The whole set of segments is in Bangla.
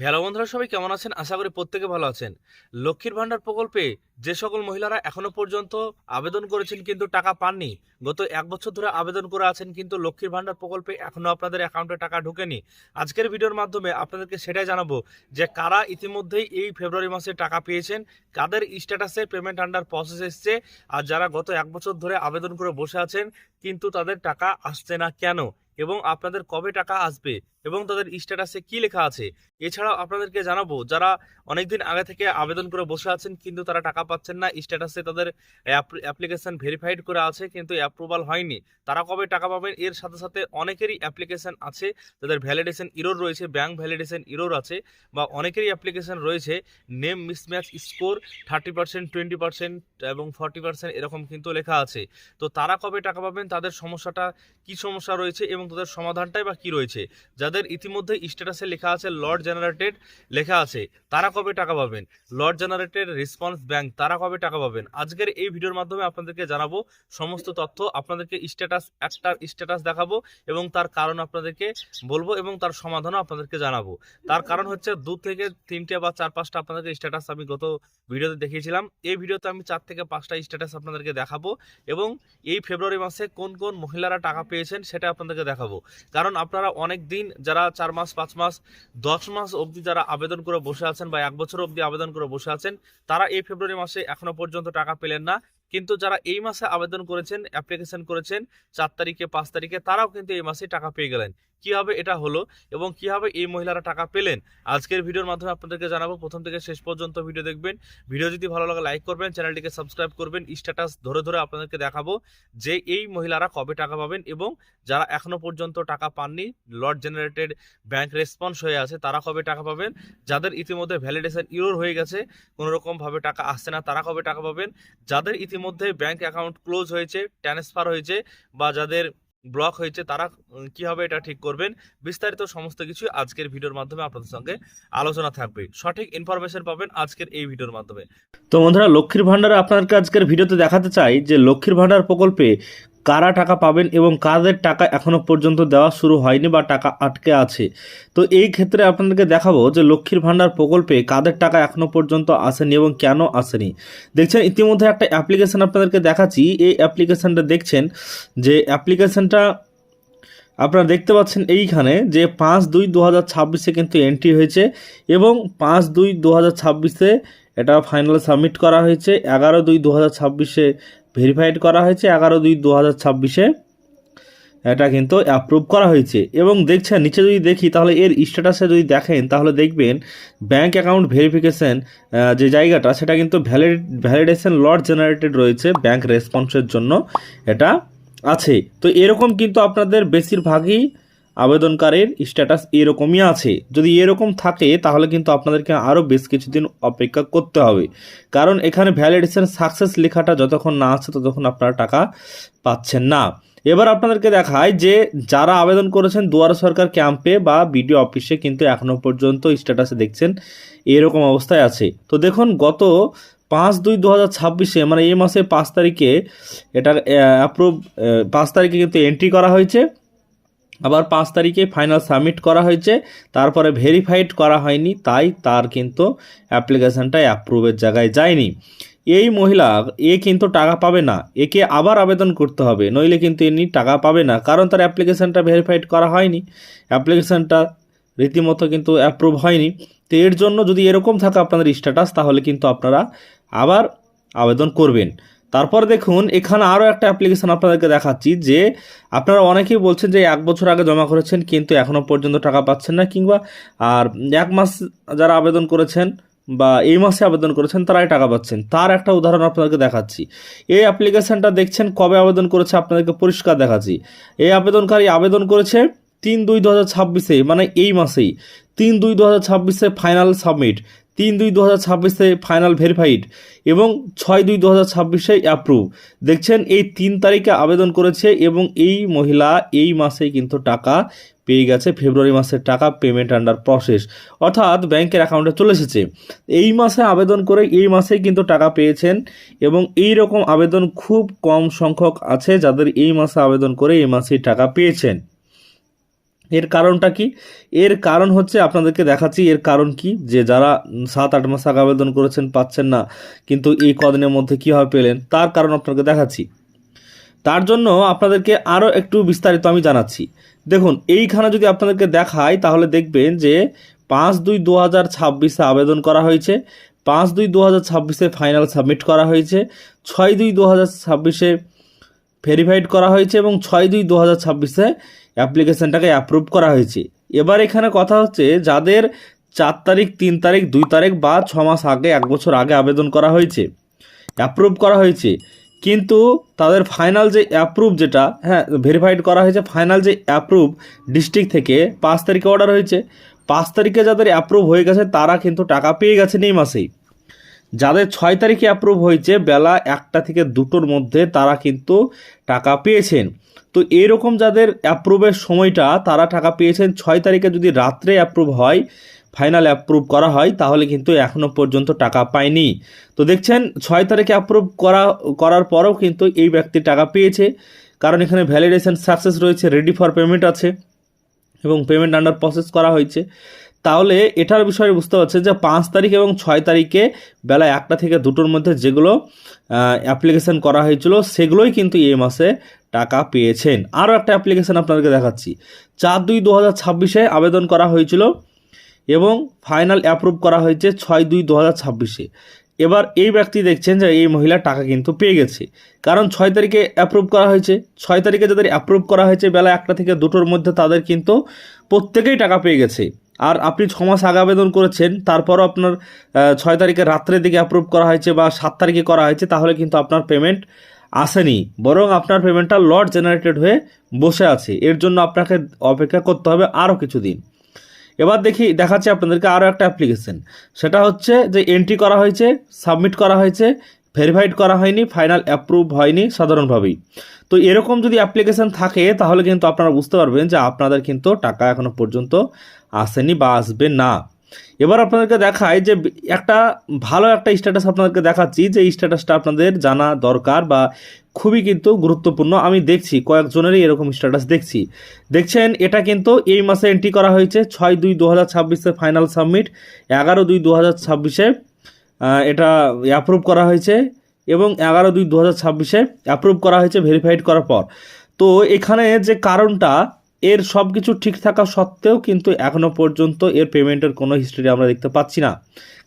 হ্যালো বন্ধুরা, সবাই কেমন আছেন? আশা করি প্রত্যেকে ভালো আছেন। লক্ষ্মীর ভান্ডার প্রকল্পে যে সকল মহিলারা এখনও পর্যন্ত আবেদন করেছেন কিন্তু টাকা পাননি, গত এক বছর ধরে আবেদন করে আছেন কিন্তু লক্ষ্মীর ভান্ডার প্রকল্পে এখনও আপনাদের অ্যাকাউন্টে টাকা ঢোকেনি। আজকের ভিডিওর মাধ্যমে আপনাদেরকে সেটাই জানাব যে কারা ইতিমধ্যেই এই ফেব্রুয়ারি মাসে টাকা পেয়েছেন, কাদের স্ট্যাটাসে পেমেন্ট আন্ডার প্রসেস এসছে, আর যারা গত এক বছর ধরে আবেদন করে বসে আছেন কিন্তু তাদের টাকা আসছে না কেন এবং আপনাদের কবে টাকা আসবে এবং তাদের স্ট্যাটাসে কি লেখা আছে, এছাড়াও আপনাদেরকে জানাব, যারা অনেকদিন আগে থেকে আবেদন করে বসে আছেন, কিন্তু তারা টাকা পাচ্ছেন না, স্ট্যাটাসে তাদের অ্যাপ্লিকেশন ভেরিফাইড করে আছে, কিন্তু অ্যাপ্রুভাল হয়নি। তারা কবে টাকা পাবেন, এর সাথে সাথে অনেকেরই অ্যাপ্লিকেশন আছে, তাদের ভ্যালিডেশন ইরোর রয়েছে ব্যাংক ভ্যালিডেশন ইরোর আছে, বা অনেকেরই অ্যাপ্লিকেশন রয়েছে name mismatch score thirty percent twenty percent এবং ফর্টি পার্সেন্ট এরকম কিন্তু লেখা আছে। তো তারা কবে টাকা পাবেন, তাদের সমস্যাটা, কি সমস্যা রয়েছে এবং তাদের সমাধানটাই বা কি রয়েছে? যাদের ইতিমধ্যে স্ট্যাটাসে লেখা আছে লর্ড জেনারেটেড লেখা আছে, তারা কবে টাকা পাবেন? লর্ড জেনারেটেড রেসপন্স ব্যাংক তারা কবে টাকা পাবেন? আজকের এই ভিডিওর মাধ্যমে আপনাদেরকে জানাব সমস্ত তথ্য, আপনাদেরকে স্ট্যাটাস একটার স্ট্যাটাস দেখাবো এবং তার কারণ আপনাদেরকে বলব এবং তার সমাধানও আপনাদেরকে জানাব। তার কারণ হচ্ছে দু থেকে তিনটে বা চার পাঁচটা আপনাদেরকে স্ট্যাটাস আমি গত ভিডিওতে দেখিয়েছিলাম। এই ভিডিওতে আমি চার থেকে পাঁচটা স্ট্যাটাস আপনাদেরকে দেখাবো এবং এই ফেব্রুয়ারি মাসে কোন কোন মহিলারা টাকা পেয়েছেন সেটা আপনাদেরকে দেখাবো। কারণ আপনারা অনেক দিন যারা চার মাস, পাঁচ মাস, দশ মাস অবধি যারা আবেদন করে বসে আছেন বা এক বছর অবধি আবেদন করে বসে আছেন, তারা এই ফেব্রুয়ারি মাসে এখনও পর্যন্ত টাকা পেলেন না। কিন্তু যারা এই মাসে আবেদন করেছেন অ্যাপ্লিকেশন করেছেন, চার তারিখে, পাঁচ তারিখে, তারাও কিন্তু এই মাসে টাকা পেয়ে গেলেন। কীভাবে এটা হলো এবং কীভাবে এই মহিলারা টাকা পেলেন। আজকের ভিডিওর মাধ্যমে আপনাদেরকে জানাব, প্রথম থেকে শেষ পর্যন্ত ভিডিও দেখবেন। ভিডিও যদি ভালো লাগে, লাইক করবেন, চ্যানেলটিকে সাবস্ক্রাইব করবেন। স্ট্যাটাস ধরে ধরে আপনাদেরকে দেখাবো যে এই মহিলারা কবে টাকা পাবেন এবং যারা এখনও পর্যন্ত টাকা পাননি, লর্ড জেনারেটেড ব্যাংক রেসপন্স হয়ে আছে, তারা কবে টাকা পাবেন? যাদের ইতিমধ্যে ভ্যালিডেশন ইউরোর হয়ে গেছে কোনো রকমভাবে টাকা আসছে না, তারা কবে টাকা পাবেন? যাদের ইতিমধ্যে ব্যাংক অ্যাকাউন্ট ক্লোজ হয়েছে, ট্রান্সফার হয়েছে বা যাদের ব্লক হয়েছে, তারা কীভাবে এটা ঠিক করবেন? বিস্তারিত সমস্ত কিছু আজকের ভিডিওর মাধ্যমে আপনাদের সঙ্গে আলোচনা থাকবে। সঠিক ইনফরমেশন পাবেন আজকের এই ভিডিওর মাধ্যমে। তো বন্ধুরা, লক্ষ্মীর ভাণ্ডারে আপনাদেরকে আজকের ভিডিওতে দেখাতে চাই যে লক্ষ্মীর ভাণ্ডার প্রকল্পে কারা টাকা পাবেন এবং কাদের টাকা এখনও পর্যন্ত দেওয়া শুরু হয়নি বা টাকা আটকে আছে। তো এই ক্ষেত্রে আপনাদেরকে দেখাবো যে লক্ষ্মীর ভাণ্ডার প্রকল্পে কাদের টাকা এখনও পর্যন্ত আসেনি এবং কেন আসেনি। দেখছেন, ইতিমধ্যে একটা অ্যাপ্লিকেশন আপনাদেরকে দেখাচ্ছি। এই অ্যাপ্লিকেশনটা দেখছেন যে অ্যাপ্লিকেশনটা আপনারা দেখতে পাচ্ছেন এইখানে যে পাঁচ দুই দু হাজার ছাব্বিশে কিন্তু এন্ট্রি হয়েছে এবং পাঁচ দুই দু হাজার ছাব্বিশে এটা ফাইনাল সাবমিট করা হয়েছে। এগারো দুই দু হাজার ছাব্বিশে ভেরিফাইড করা হয়েছে এগারো দুই দু হাজার ছাব্বিশে। এটা কিন্তু অ্যাপ্রুভ করা হয়েছে। এবং দেখছেন, নিচে যদি দেখি, তাহলে এর স্ট্যাটাসে যদি দেখেন, তাহলে দেখবেন ব্যাঙ্ক অ্যাকাউন্ট ভেরিফিকেশন যে জায়গাটা, সেটা কিন্তু ভ্যালিড ভ্যালিডেশন লট জেনারেটেড রয়েছে ব্যাঙ্ক রেসপন্সের জন্য। এটা আছে। তো এরকম কিন্তু আপনাদের বেশিরভাগই আবেদনকারীর স্ট্যাটাস এরকমই আছে। যদি এরকম থাকে, তাহলে কিন্তু আপনাদেরকে আরও বেশ কিছুদিন অপেক্ষা করতে হবে। কারণ এখানে ভ্যালিডেশন সাকসেস লেখাটা যতক্ষণ না আছে, ততক্ষণ আপনারা টাকা পাচ্ছেন না। এবার আপনাদেরকে দেখায় যে, যারা আবেদন করেছেন দুয়ার সরকার ক্যাম্পে বা বিডিও অফিসে কিন্তু এখনও পর্যন্ত স্ট্যাটাসে দেখছেন এরকম অবস্থায় আছে। তো দেখুন, গত পাঁচ দুই দু হাজার ছাব্বিশে মানে এই মাসে পাঁচ তারিখে এটার অ্যাপ্রুভ পাঁচ তারিখে কিন্তু এন্ট্রি করা হয়েছে। আবার পাঁচ তারিখে ফাইনাল সাবমিট করা হয়েছে, তারপরে ভেরিফাইড করা হয়নি, তাই তার কিন্তু অ্যাপ্লিকেশানটা অ্যাপ্রুভের জায়গায় যায়নি। এই মহিলা, এ কিন্তু টাকা পাবে না, একে আবার আবেদন করতে হবে, নইলে কিন্তু এমনি টাকা পাবে না, কারণ তার অ্যাপ্লিকেশানটা ভেরিফাইড করা হয়নি। অ্যাপ্লিকেশানটা রীতিমতো কিন্তু অ্যাপ্রুভ হয়নি। তো এর জন্য যদি এরকম থাকে আপনাদের স্ট্যাটাস তাহলে কিন্তু আপনারা আবার আবেদন করবেন। তারপর দেখুন, এখানে আরও একটা অ্যাপ্লিকেশন আপনাদেরকে দেখাচ্ছি যে আপনারা অনেকেই বলছেন যে এক বছর আগে জমা করেছেন কিন্তু এখনও পর্যন্ত টাকা পাচ্ছেন না কিংবা আর এক মাস যারা আবেদন করেছেন বা এই মাসে আবেদন করেছেন তারাই টাকা পাচ্ছেন। তার একটা উদাহরণ আপনাদেরকে দেখাচ্ছি। এই অ্যাপ্লিকেশনটা দেখছেন কবে আবেদন করেছে আপনাদেরকে পরিষ্কার দেখাচ্ছি। এই আবেদনকারী আবেদন করেছে তিন দুই দু হাজার ছাব্বিশে মানে এই মাসেই। তিন দুই দু হাজার ছাব্বিশে ফাইনাল সাবমিট তিন দুই দু হাজার ছাব্বিশে ফাইনাল ভেরিফাইড এবং ছয় দুই দু হাজার ছাব্বিশে অ্যাপ্রুভ দেখছেন, এই তিন তারিখে আবেদন করেছে এবং এই মহিলা এই মাসেই কিন্তু টাকা পেয়ে গেছে, ফেব্রুয়ারি মাসের টাকা পেমেন্ট আন্ডার প্রসেস অর্থাৎ ব্যাংকের অ্যাকাউন্টে চলে এসেছে। এই মাসে আবেদন করে এই মাসেই কিন্তু টাকা পেয়েছেন এবং এই রকম আবেদন খুব কম সংখ্যক আছে যাদের এই মাসে আবেদন করে এই মাসেই টাকা পেয়েছেন। এর কারণটা কি? এর কারণ হচ্ছে আপনাদেরকে দেখাচ্ছি, এর কারণ কি? যে যারা সাত, আট মাস আগে আবেদন করেছেন পাচ্ছেন না, কিন্তু এই কদিনের মধ্যে কীভাবে পেলেন, তার কারণ আপনাকে দেখাচ্ছি। তার জন্য আপনাদেরকে আরও একটু বিস্তারিত আমি জানাচ্ছি। দেখুন, এইখানে যদি আপনাদেরকে দেখাই, তাহলে দেখবেন যে পাঁচ দুই দু হাজার ছাব্বিশে আবেদন করা হয়েছে, পাঁচ দুই দু হাজার ছাব্বিশে ফাইনাল সাবমিট করা হয়েছে, ছয় দুই দু হাজার ছাব্বিশে ভেরিফাইড করা হয়েছে এবং ছয় দুই দু হাজার ছাব্বিশে অ্যাপ্লিকেশনটাকে অ্যাপ্রুভ করা হয়েছে। এবার এখানে কথা হচ্ছে, যাদের চার তারিখ, তিন তারিখ, দুই তারিখ বা ছ মাস আগে, এক বছর আগে আবেদন করা হয়েছে অ্যাপ্রুভ করা হয়েছে, কিন্তু তাদের ফাইনাল যে অ্যাপ্রুভ যেটা হ্যাঁ ভেরিফাইড করা হয়েছে ফাইনাল যে অ্যাপ্রুভ ডিস্ট্রিক্ট থেকে পাঁচ তারিখে অর্ডার হয়েছে। পাঁচ তারিখে যাদের অ্যাপ্রুভ হয়ে গেছে, তারা কিন্তু টাকা পেয়ে গেছেন এই মাসেই। যাদের ছয় তারিখে অ্যাপ্রুভ হয়েছে, বেলা একটা থেকে দুটোর মধ্যে তারা কিন্তু টাকা পেয়েছেন। তো এরকম যাদের অ্যাপ্রুভের সময়টা তারা টাকা পেয়েছেন, ছয় তারিখে যদি রাত্রে অ্যাপ্রুভ হয় ফাইনাল অ্যাপ্রুভ করা হয়, তাহলে কিন্তু এখনও পর্যন্ত টাকা পায়নি। তো দেখছেন, ছয় তারিখে অ্যাপ্রুভ করা, করার পরেও কিন্তু এই ব্যক্তি টাকা পেয়েছে। কারণ এখানে ভ্যালিডেশন সাকসেস রয়েছে রেডি ফর পেমেন্ট আছে এবং পেমেন্ট আন্ডার প্রসেস করা হয়েছে। তাহলে এটার বিষয়ে বুঝতে পারছেন যে পাঁচ তারিখ এবং ছয় তারিখে বেলা একটা থেকে দুটোর মধ্যে যেগুলো অ্যাপ্লিকেশান করা হয়েছিল সেগুলোই কিন্তু এই মাসে টাকা পেয়েছেন। আরও একটা অ্যাপ্লিকেশন আপনাদেরকে দেখাচ্ছি। চার দুই দু হাজার ছাব্বিশে আবেদন করা হয়েছিল এবং ফাইনাল অ্যাপ্রুভ করা হয়েছে ছয় দুই দু হাজার ছাব্বিশে। এবার এই ব্যক্তি দেখছেন যে এই মহিলা টাকা কিন্তু পেয়ে গেছে। কারণ ছয় তারিখে অ্যাপ্রুভ করা হয়েছে। ছয় তারিখে যাদের অ্যাপ্রুভ করা হয়েছে, বেলা একটা থেকে দুটোর মধ্যে তাদের কিন্তু প্রত্যেকেই টাকা পেয়ে গেছে। আর আপনি ছ মাস আগে আবেদন করেছেন, তারপরও আপনার ছয় তারিখে রাত্রের দিকে অ্যাপ্রুভ করা হয়েছে বা সাত তারিখে করা হয়েছে, তাহলে কিন্তু আপনার পেমেন্ট আসেনি। বরং আপনার পেমেন্টটা লট জেনারেটেড হয়ে বসে আছে। এর জন্য আপনাকে অপেক্ষা করতে হবে আরও কিছুদিন। এবার দেখি, দেখাচ্ছি আপনাদেরকে আরও একটা অ্যাপ্লিকেশন সেটা হচ্ছে যে এন্ট্রি করা হয়েছে সাবমিট করা হয়েছে ভেরিফাইড করা হয়নি ফাইনাল অ্যাপ্রুভ হয়নি সাধারণভাবেই। তো এরকম যদি অ্যাপ্লিকেশন থাকে, তাহলে কিন্তু আপনারা বুঝতে পারবেন যে আপনাদের কিন্তু টাকা এখনও পর্যন্ত আসেনি বা আসবে না। এবার আপনাদেরকে দেখায় যে একটা ভালো একটা স্ট্যাটাস আপনাদেরকে দেখাচ্ছি যে স্ট্যাটাসটা আপনাদের জানা দরকার বা খুবই কিন্তু গুরুত্বপূর্ণ। আমি দেখছি, কয়েকজনেরই এরকম স্ট্যাটাস দেখছি। দেখছেন, এটা কিন্তু এই মাসে এন্ট্রি করা হয়েছে ছয় দুই দু হাজার ছাব্বিশে ফাইনাল সাবমিট এগারো দুই দু হাজার ছাব্বিশে এটা অ্যাপ্রুভ করা হয়েছে এবং এগারো দুই দু হাজার ছাব্বিশে অ্যাপ্রুভ করা হয়েছে ভেরিফাইড করার পর। তো এখানে যে কারণটা এর সব কিছু ঠিক থাকা সত্ত্বেও কিন্তু এখনও পর্যন্ত এর পেমেন্টের কোনো হিস্ট্রি আমরা দেখতে পাচ্ছি না।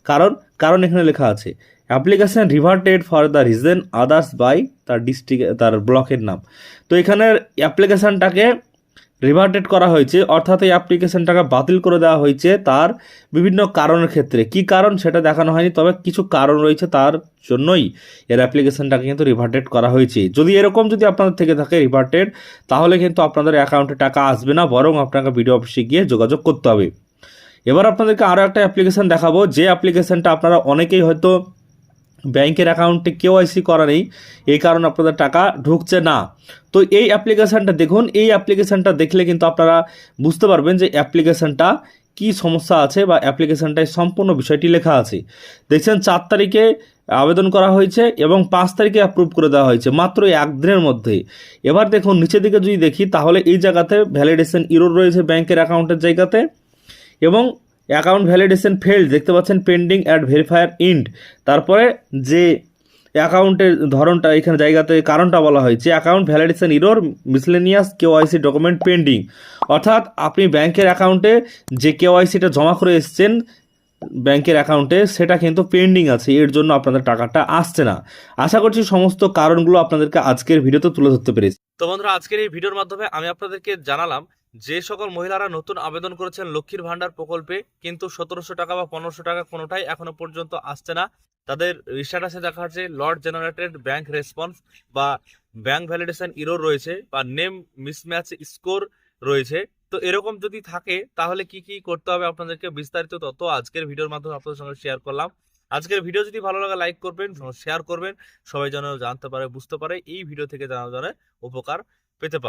কারণ কারণ এখানে লেখা আছে, application reverted for the reason others by তার ডিস্ট্রিক্ট তার ব্লকের নাম। তো এখানের অ্যাপ্লিকেশানটাকে রিভার্টেড করা হয়েছে, অর্থাৎ এই অ্যাপ্লিকেশনটাকে বাতিল করে দেওয়া হয়েছে তার বিভিন্ন কারণের ক্ষেত্রে। কি কারণ সেটা দেখানো হয়নি, তবে কিছু কারণ রয়েছে তার জন্যই এর অ্যাপ্লিকেশনটাকে কিন্তু রিভার্টেড করা হয়েছে। যদি এরকম যদি আপনাদের থেকে থাকে রিভার্টেড তাহলে কিন্তু আপনাদের অ্যাকাউন্টে টাকা আসবে না, বরং আপনাকে বিডিও অফিসে গিয়ে যোগাযোগ করতে হবে। এবার আপনাদেরকে আরও একটা অ্যাপ্লিকেশান দেখাবো। যে অ্যাপ্লিকেশনটা আপনারা অনেকেই হয়তো ব্যাংকের অ্যাকাউন্টে কেওয়াইসি করা নেই, এই কারণে আপনাদের টাকা ঢুকছে না। তো এই অ্যাপ্লিকেশানটা দেখুন, এই অ্যাপ্লিকেশানটা দেখলে কিন্তু আপনারা বুঝতে পারবেন যে অ্যাপ্লিকেশানটা কি সমস্যা আছে বা অ্যাপ্লিকেশানটায় সম্পূর্ণ বিষয়টি লেখা আছে। দেখছেন, চার তারিখে আবেদন করা হয়েছে এবং পাঁচ তারিখে অ্যাপ্রুভ করে দেওয়া হয়েছে, মাত্র এক দিনের মধ্যে। এবার দেখুন, নিচের দিকে যদি দেখি, তাহলে এই জায়গাতে ভ্যালিডেশন ইরোর রয়েছে ব্যাংকের অ্যাকাউন্টের জায়গাতে এবং অ্যাকাউন্ট ভ্যালিডেশন ফেল্ড দেখতে পাচ্ছেন পেন্ডিং অ্যাড ভেরিফায়ার ইন্ড তারপরে যে অ্যাকাউন্টের ধরনটা, এখানে জায়গাতে কারণটা বলা হয়েছে account validation error miscellaneous KYC document pending. অর্থাৎ আপনি ব্যাংকের অ্যাকাউন্টে যে কেওয়াইসিটা জমা করে এসছেন, ব্যাংকের অ্যাকাউন্টে সেটা কিন্তু পেন্ডিং আছে, এর জন্য আপনাদের টাকাটা আসছে না। আশা করছি সমস্ত কারণগুলো আপনাদেরকে আজকের ভিডিওতে তুলে ধরতে পেরেছি। তো বন্ধুরা, আজকের এই ভিডিওর মাধ্যমে আমি আপনাদেরকে জানালাম যে সকল মহিলারা নতুন আবেদন করেছেন লক্ষ্মীর ভান্ডার প্রকল্পে, কিন্তু সতেরোশো টাকা বা পনেরোশো টাকা কোনোটাই এখনও পর্যন্ত আসছে না। তাদের স্ট্যাটাসে দেখা যাচ্ছে, লর্ড জেনারেটেড ব্যাংক রেসপন্স বা ব্যাংক ভ্যালিডেশন ইরোর রয়েছে বা নেম মিসম্যাচ স্কোর রয়েছে। তো এরকম যদি থাকে, তাহলে কি কি করতে হবে আপনাদেরকে বিস্তারিত তথ্য আজকের ভিডিওর মাধ্যমে আপনাদের সঙ্গে শেয়ার করলাম। আজকের ভিডিও যদি ভালো লাগে লাইক করবেন শেয়ার করবেন। সবাই যেন জানতে পারে, বুঝতে পারে, এই ভিডিও থেকে যেন যেন উপকার পেতে পারে।